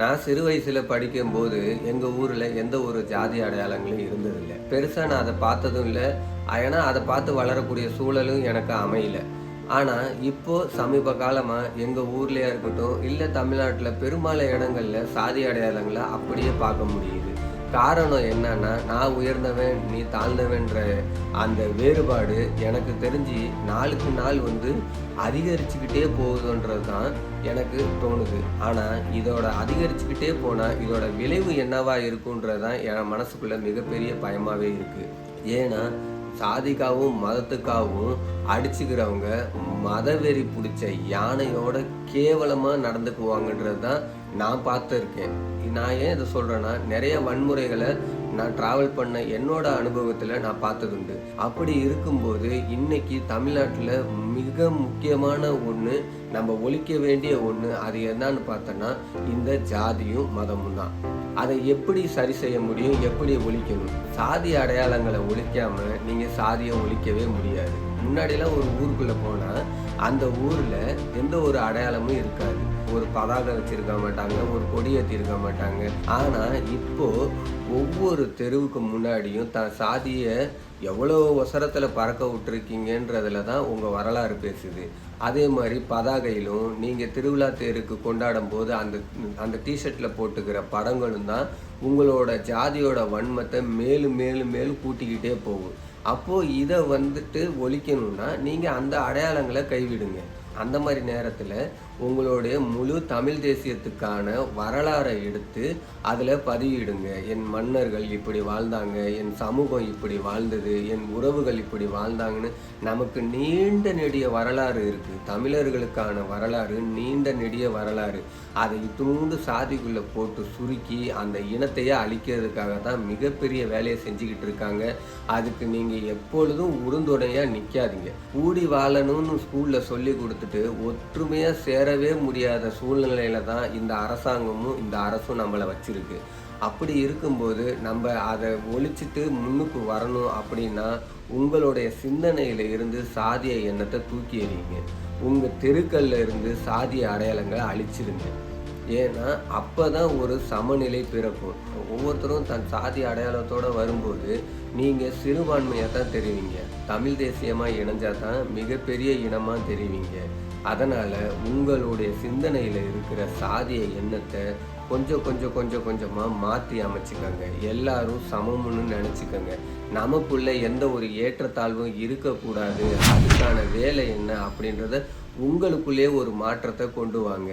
நான் சிறு வயசில் படிக்கும்போது எங்கள் ஊரில் எந்த ஒரு ஜாதி அடையாளங்களும் இருந்ததில்லை. பெருசாக நான் அதை பார்த்ததும் இல்லை. ஏன்னா அதை பார்த்து வளரக்கூடிய சூழலும் எனக்கு அமையல. ஆனால் இப்போது சமீப காலமாக எங்கள் ஊர்லேயா இருக்கட்டும் இல்லை தமிழ்நாட்டில் பெரும்பாலான இடங்களில் சாதி அடையாளங்களை அப்படியே பார்க்க முடியுது. காரணம் என்னன்னா நான் உயர்ந்தவன் நீ தாழ்ந்தவன்ற அந்த வேறுபாடு எனக்கு தெரிஞ்சு நாளுக்கு நாள் வந்து அதிகரிச்சுக்கிட்டே போகுதுன்றது தான் எனக்கு தோணுது. ஆனால் இதோட அதிகரிச்சுக்கிட்டே போனால் இதோட விளைவு என்னவா இருக்குன்றது தான் என் மனசுக்குள்ள மிகப்பெரிய பயமாகவே இருக்குது ஏன்னா சாதிக்காகவும் மதத்துக்காகவும் அடிச்சுக்கிறவங்க மதவெறி பிடிச்ச யானையோட கேவலமாக நடந்துக்குவாங்கன்றது தான் நான் பார்த்துருக்கேன். நான் ஏன் இதை சொல்கிறேன்னா நிறைய வன்முறைகளை நான் ட்ராவல் பண்ண என்னோட அனுபவத்தில் நான் பார்த்ததுண்டு. அப்படி இருக்கும்போது இன்னைக்கு தமிழ்நாட்டில் மிக முக்கியமான ஒன்று நம்ம ஒழிக்க வேண்டிய ஒன்று அது என்னன்னு பார்த்தோன்னா இந்த ஜாதியும் மதமும் தான். அதை எப்படி சரி செய்ய முடியும் எப்படி ஒழிக்கணும்? சாதி அடையாளங்களை ஒழிக்காம நீங்கள் சாதியை ஒழிக்கவே முடியாது. முன்னாடிலாம் ஒரு ஊருக்குள்ளே போனால் அந்த ஊரில் எந்த ஒரு அடையாளமும் இருக்காது. ஒரு பதாகை வச்சிருக்க மாட்டாங்க ஒரு கொடி ஏற்றிருக்க மாட்டாங்க. ஆனால் இப்போது ஒவ்வொரு தெருவுக்கு முன்னாடியும் தான் சாதியை எவ்வளோ ஒசரத்தில் பறக்க விட்டுருக்கீங்கன்றதுல தான் உங்கள் வரலாறு பேசுது. அதே மாதிரி பதாகையிலும் நீங்கள் திருவிழா தேருக்கு கொண்டாடும் போது அந்த அந்த டிஷர்ட்டில் போட்டுக்கிற படங்களும் தான் உங்களோட ஜாதியோட வன்மத்தை மேலும் மேலும் மேலும் கூட்டிக்கிட்டே போகும். அப்போது இதை வந்துட்டு ஒழிக்கணும்னா நீங்கள் அந்த அடையாளங்களை கைவிடுங்க. அந்த மாதிரி நேரத்தில் உங்களுடைய முழு தமிழ் தேசியத்துக்கான வரலாறை எடுத்து அதில் பதிவிடுங்க. என் மன்னர்கள் இப்படி வாழ்ந்தாங்க என் சமூகம் இப்படி வாழ்ந்தது என் உறவுகள் இப்படி வாழ்ந்தாங்கன்னு நமக்கு நீண்ட நெடிய வரலாறு இருக்குது தமிழர்களுக்கான வரலாறு நீண்ட நெடிய வரலாறு. அதை இத்தூண்டு சாதிக்குள்ளே போட்டு சுருக்கி அந்த இனத்தையே அழிக்கிறதுக்காக தான் மிகப்பெரிய வேலையை செஞ்சுக்கிட்டு இருக்காங்க. அதுக்கு நீங்கள் எப்பொழுதும் உறுதுணையாக நிற்காதீங்க கூடி வாழணும்னு ஸ்கூலில் சொல்லி பார்த்துட்டு ஒற்றுமையாக சேரவே முடியாத சூழ்நிலையில தான் இந்த அரசாங்கமும் இந்த அரசும் நம்மளை வச்சுருக்கு. அப்படி இருக்கும்போது நம்ம அதை ஒழிச்சிட்டு முன்னுக்கு வரணும் அப்படின்னா உங்களுடைய சிந்தனையில் இருந்து சாதிய எண்ணத்தை தூக்கி எறியுங்க. உங்கள் தெருக்கல்ல இருந்து சாதிய அடையாளங்களை அழிச்சிருங்க. ஏன்னா அப்பதான் ஒரு சமநிலை பிறக்கும். ஒவ்வொருத்தரும் தன் சாதி அடையாளத்தோடு வரும்போது நீங்கள் சிறுபான்மையாக தான் தெரிவிங்க. தமிழ் தேசியமாக இணைஞ்சால் தான் மிகப்பெரிய இனமாக தெரிவிங்க. அதனால் உங்களுடைய சிந்தனையில் இருக்கிற சாதிய எண்ணத்தை கொஞ்சம் கொஞ்சம் கொஞ்சம் கொஞ்சமாக மாற்றி அமைச்சுக்கோங்க. எல்லாரும் சமம்னு நினச்சிக்கோங்க. நமக்குள்ள எந்த ஒரு ஏற்றத்தாழ்வும் இருக்கக்கூடாது. அதுக்கான வேலை என்ன அப்படின்றத உங்களுக்குள்ளே ஒரு மாற்றத்தை கொண்டு வாங்க.